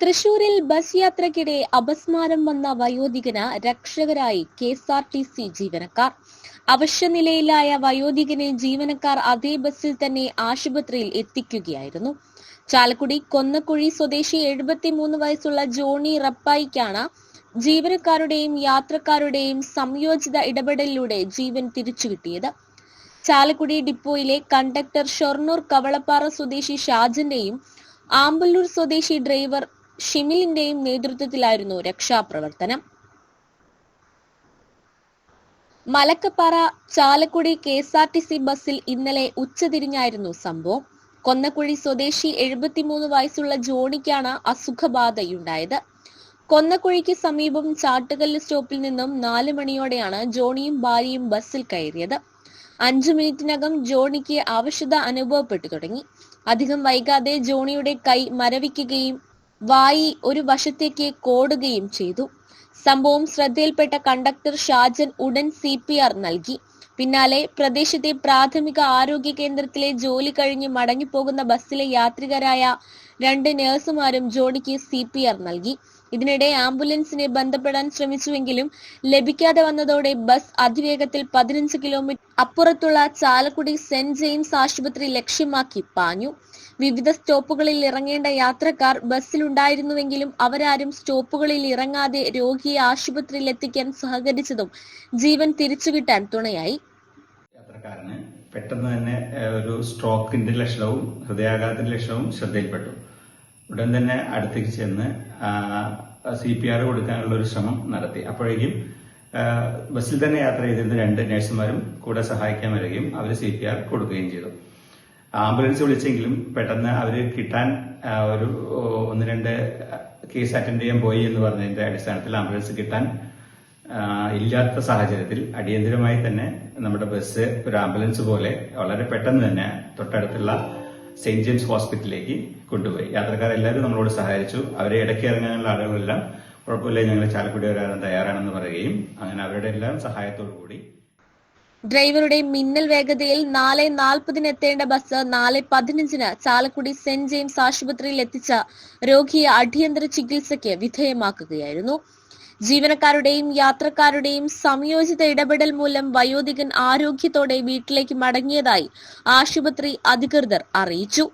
തൃശൂരിൽ ബസ് യാത്രക്കിടെ അപസ്മാരം വന്ന വയോധികന് രക്ഷകരായി K S R T C ജീവനക്കാർ. അവശ്യനിലയിലായ വയോധികനെ ജീവനക്കാർ അതേ ബസ്സിൽ തന്നെ ആശുപത്രിയിൽ എത്തിക്കുകയായിരുന്നു. ചാലക്കുടി കൊന്നക്കുഴി സ്വദേശി എഴുപത്തിമൂന്ന് വയസ്സുള്ള ജോണി റപ്പായിക്കാണ് ജീവനക്കാരുടെയും യാത്രക്കാരുടെയും സംയോജിത ഇടപെടലിലൂടെ ജീവൻ തിരിച്ചു തിരിച്ചുകിട്ടിയത്. ചാലക്കുടി ഡിപ്പോയിലെ കണ്ടക്ടർ ഷൊർണൂർ കവളപ്പാറ സ്വദേശി ഷാജിന്റെയും ആമ്പല്ലൂർ സ്വദേശി ഡ്രൈവർ ഷിമിലിന്റെയും നേതൃത്വത്തിലായിരുന്നു രക്ഷാപ്രവർത്തനം. Malakkappara Chalakudy K S R T C ബസ്സിൽ ഇന്നലെ ഉച്ചതിരിഞ്ഞായിരുന്നു സംഭവം. കൊന്നക്കുഴി സ്വദേശി എഴുപത്തിമൂന്ന് വയസ്സുള്ള ജോണിക്കാണ് അസുഖബാധയുണ്ടായത്. കൊന്നക്കുഴിക്ക് സമീപം ചാട്ടുകല്ല് സ്റ്റോപ്പിൽ നിന്നും നാല് മണിയോടെയാണ് ജോണിയും ഭാര്യയും ബസ്സിൽ കയറിയത്. അഞ്ചു മിനിറ്റിനകം ജോണിക്ക് ആവശ്യത അനുഭവപ്പെട്ടു തുടങ്ങി. അധികം വൈകാതെ ജോണിയുടെ കൈ മരവിക്കുകയും വായി ഒരു വശത്തേക്ക് കോടുകയും ചെയ്തു. സംഭവം ശ്രദ്ധയിൽപ്പെട്ട കണ്ടക്ടർ ഷാജൻ ഉടൻ സി പി ആർ നൽകി. പിന്നാലെ പ്രദേശത്തെ പ്രാഥമിക ആരോഗ്യ കേന്ദ്രത്തിലെ ജോലി കഴിഞ്ഞ് മടങ്ങിപ്പോകുന്ന ബസ്സിലെ യാത്രികരായ രണ്ട് നഴ്സുമാരും ജോണിക്ക് സി പി ആർ നൽകി. ഇതിനിടെ ആംബുലൻസിനെ ബന്ധപ്പെടാൻ ശ്രമിച്ചുവെങ്കിലും ലഭിക്കാതെ വന്നതോടെ ബസ് അതിവേഗത്തിൽ പതിനഞ്ച് കിലോമീറ്റർ അപ്പുറത്തുള്ള ചാലക്കുടി സെന്റ് ജെയിംസ് ആശുപത്രി ലക്ഷ്യമാക്കി പാഞ്ഞു. വിവിധ സ്റ്റോപ്പുകളിൽ ഇറങ്ങേണ്ട യാത്രക്കാർ ബസ്സിലുണ്ടായിരുന്നുവെങ്കിലും അവരാരും സ്റ്റോപ്പുകളിൽ ഇറങ്ങാതെ രോഗിയെ ആശുപത്രിയിൽ എത്തിക്കാൻ സഹകരിച്ചതും ജീവൻ തിരിച്ചുകിട്ടാൻ തുണയായി. പെട്ടെന്ന് തന്നെ ഒരു സ്ട്രോക്കിന്റെ ലക്ഷണവും ഹൃദയാഘാതത്തിന്റെ ലക്ഷണവും ശ്രദ്ധയിൽപ്പെട്ടു. ഉടൻ തന്നെ അടുത്തേക്ക് ചെന്ന് സി പി ആർ കൊടുക്കാനുള്ള ഒരു ശ്രമം നടത്തി. അപ്പോഴേക്കും ബസ്സിൽ തന്നെ യാത്ര ചെയ്തിരുന്ന രണ്ട് നഴ്സുമാരും കൂടെ സഹായിക്കാൻ വരികയും അവർ സി പി ആർ കൊടുക്കുകയും ചെയ്തു. ആംബുലൻസ് വിളിച്ചെങ്കിലും പെട്ടെന്ന് അവർ കിട്ടാൻ ഒരു ഒന്ന് രണ്ട് കേസ് അറ്റൻഡ് ചെയ്യാൻ പോയി എന്ന് പറഞ്ഞതിന്റെ അടിസ്ഥാനത്തിൽ ആംബുലൻസ് കിട്ടാൻ ഇല്ലാത്ത സാഹചര്യത്തിൽ അടിയന്തിരമായി തന്നെ നമ്മുടെ ബസ് ഒരു ആംബുലൻസ് പോലെ വളരെ പെട്ടെന്ന് തന്നെ തൊട്ടടുത്തുള്ള സെന്റ് ജെയിംസ് ഹോസ്പിറ്റലിലേക്ക് കൊണ്ടുപോയി. യാത്രക്കാർ എല്ലാവരും നമ്മളോട് സഹായിച്ചു. അവരെ ഇടയ്ക്ക് ഇറങ്ങാനുള്ള ആളുകളെല്ലാം കുഴപ്പമില്ല ഞങ്ങൾ ചാലക്കുടി വരാൻ തയ്യാറാണെന്ന് പറയുകയും അങ്ങനെ അവരുടെ എല്ലാം സഹായത്തോടു കൂടി. ഡ്രൈവറുടെ മിന്നൽ വേഗതയിൽ നാല് നാൽപ്പതിന് എത്തേണ്ട ബസ് നാല് പതിനഞ്ചിന് ചാലക്കുടി സെന്റ് ജെയിംസ് ആശുപത്രിയിൽ എത്തിച്ച രോഗിയെ അടിയന്തര ചികിത്സയ്ക്ക് വിധേയമാക്കുകയായിരുന്നു. ജീവനക്കാരുടെയും യാത്രക്കാരുടെയും സംയോജിത ഇടപെടൽ മൂലം വയോധികൻ ആരോഗ്യത്തോടെ വീട്ടിലേക്ക് മടങ്ങിയതായി ആശുപത്രി അധികൃതർ അറിയിച്ചു.